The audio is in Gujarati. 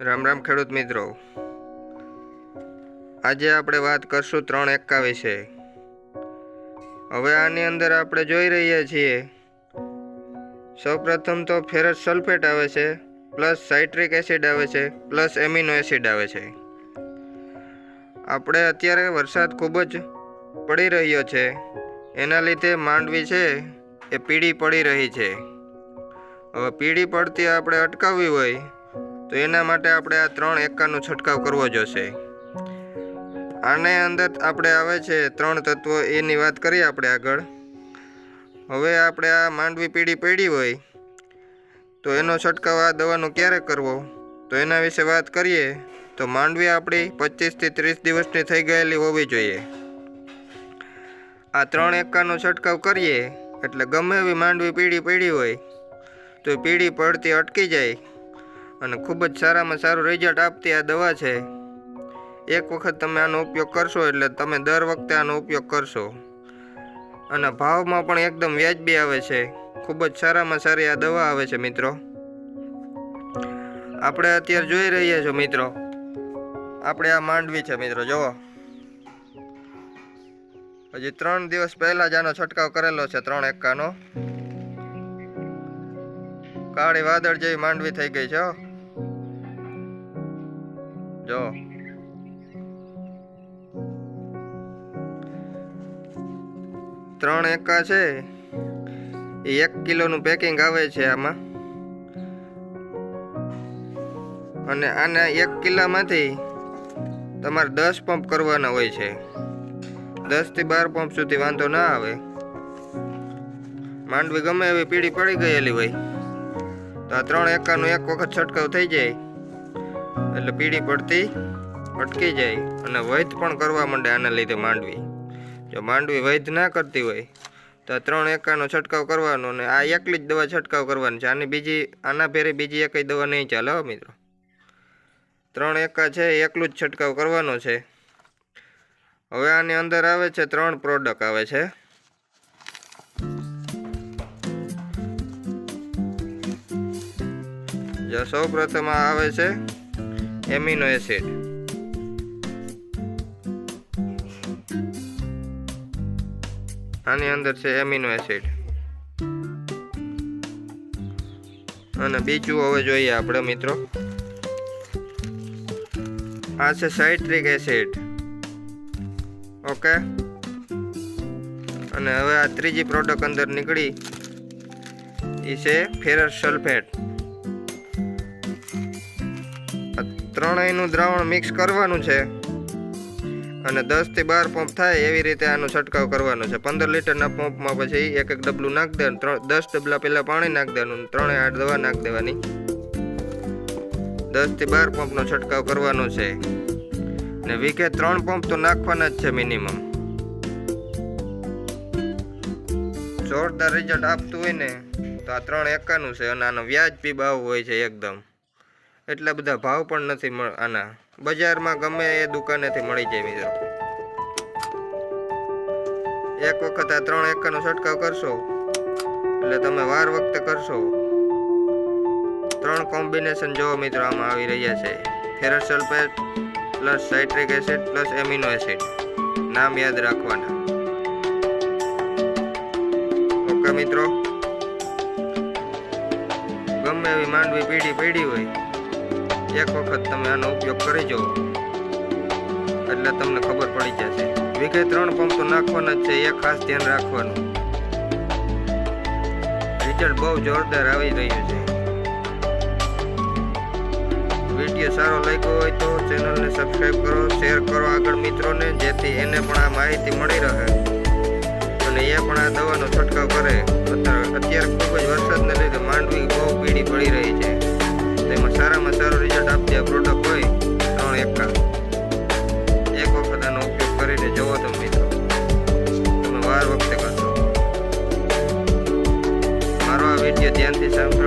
રામ રામ ખેડૂત મિત્રો. આજે આપણે વાત કરશું ત્રણ એક્કા વિશે. હવે આની અંદર આપણે જોઈ રહ્યા છીએ. સૌપ્રથમ તો ફેરસ સલ્ફેટ આવે છે, પ્લસ સાઇટ્રિક એસિડ આવે છે, પ્લસ એમિનો એસિડ આવે છે. આપણે અત્યારે વરસાદ ખૂબ જ પડી રહ્યો છે. એના લીધે માંડવી છે, એ પીળી પડી રહી છે. હવે પીળી પડતી આપણે અટકાવવી હોય તો એના માટે આપણે આ ત્રણ એકાનો છંટકાવ કરવો જોશે. આને અંદર આપણે આવે છે ત્રણ તત્વો, એની વાત કરીએ આપણે આગળ. હવે આપણે આ માંડવી પીડી પડી હોય, તો એનો છંટકાવ આ દવાનો ક્યારે કરવો? તો એના વિશે વાત કરીએ, તો માંડવી આપણી પચીસથી ત્રીસ દિવસની થઈ ગયેલી હોવી જોઈએ. આ ત્રણ એકાનો છંટકાવ કરીએ, એટલે ગમે એવી માંડવી પીળી પડી હોય, તો પીળી પડતી અટકી જાય. અને ખૂબ જ સારામાં સારું રિઝલ્ટ આપતી આ દવા છે. એક વખત તમે આનો ઉપયોગ કરશો એટલે તમે દર વખતે આનો ઉપયોગ કરશો. અને ભાવમાં પણ એકદમ વ્યાજબી આવે છે. ખૂબ જ સારામાં સારી આ દવા આવે છે મિત્રો. આપણે અત્યારે જોઈ રહ્યા છો મિત્રો. આપણે આ માંડવી છે મિત્રો, જુઓ. હજી ત્રણ દિવસ પહેલા જ આનો છંટકાવ કરેલો છે, ત્રણ એકાનો. કાળી વાદળ જેવી માંડવી થઈ ગઈ છે, હો. જો. ત્રણ એકા છે. એ એક કિલોનું પેકિંગ આવે છે આમાં. અને આના એક કિલ્લામાંથી તમારે દસ પંપ કરવાના હોય છે. દસથી બાર પંપ સુધી વાંધો ના આવે. માંડવી ગમે એવી પીળી પડી ગયેલી હોય. તો આ ત્રણ એકાનું એક વખત છંટકાવ થઈ જાય. એટલે પીળી પડતી અટકી જાય અને વૈધ પણ કરવા માંડે આના લીધે માંડવી. જો માંડવી વૈધ ના કરતી હોય, તો ત્રણ એકાનો છંટકાવ કરવાનો ને આ એકલી જ દવા છંટકાવ કરવાની છે. આની બીજી, આના ભેરે બીજી એકઈ દવા નહીં ચાલે હો મિત્રો. ત્રણ એકા છે, એકલું જ છંટકાવ કરવાનો છે. હવે આની અંદર આવે છે ત્રણ પ્રોડક્ટ આવે છે. જો સૌ પ્રથમ આવે છે એમિનો એસિડ. આની અંદર છે એમિનો એસિડ. અને બીજું હવે જોઈએ આપણે મિત્રો. આ છે સાઇટ્રિક એસિડ. ઓકે? અને હવે આ ત્રીજી પ્રોડક્ટ અંદર નીકળી. એ છે ફેરસ સલ્ફેટ. ત્રણેયનું દ્રાવણ મિક્સ કરવાનું છે. અને દસથી બાર પંપ થાય એવી રીતે આનો છંટકાવ કરવાનો છે. પંદર લીટરના પંપમાં પછી એક એક ડબલું નાખ દેવાનું ત્રણ, દસ ડબલા પહેલાં પાણી નાખ દેવાનું ત્રણેય આઠ દવા નાખ દેવાની. દસથી બાર પંપનો છંટકાવ કરવાનો છે. ને વીકે ત્રણ પંપ તો નાખવાના જ છે મિનિમમ જોરદાર રિઝલ્ટ આપતું હોય ને, તો આ ત્રણ એકાનું છે અને આનો વ્યાજ બી ભાવ હોય છે એકદમ. એટલા બધા ભાવ પણ નથી આના. બજારમાં ગમે એ દુકાનેથી મળી જાય મિત્રો. એક વખત આ ત્રણ એકાનો છંટકાવ કરશો, એટલે તમે વાર વખતે કરશો. ત્રણ કોમ્બિનેશન જોવો મિત્રો, આમાં આવી રહ્યા છે. Ferrous sulphate plus citric acid plus amino acid. નામ યાદ રાખવાના. ઓકે મિત્રો. ગમે એવી માંડવી પીડી પીડી હોય એક વખત તમે આનો ઉપયોગ કરી જુઓ. એટલે તમને ખબર પડી જશે. વીઘે ત્રણ પંપ તો નાખવાના જ છે, એ ખાસ ધ્યાન રાખવાનું. રિઝલ્ટ બહુ જોરદાર આવી રહ્યું છે. વીડિયો સારો લાગ્યો હોય તો ચેનલને સબસ્ક્રાઈબ કરો શેર કરો આગળ મિત્રોને, જેથી એને પણ આ માહિતી મળી રહે. અને એ પણ આ દવાનો છંટકાવ કરે. અત્યારે ખૂબ જ વરસાદને લીધે માંડવી બહુ પીળી પડી રહી છે. jugueteantes a un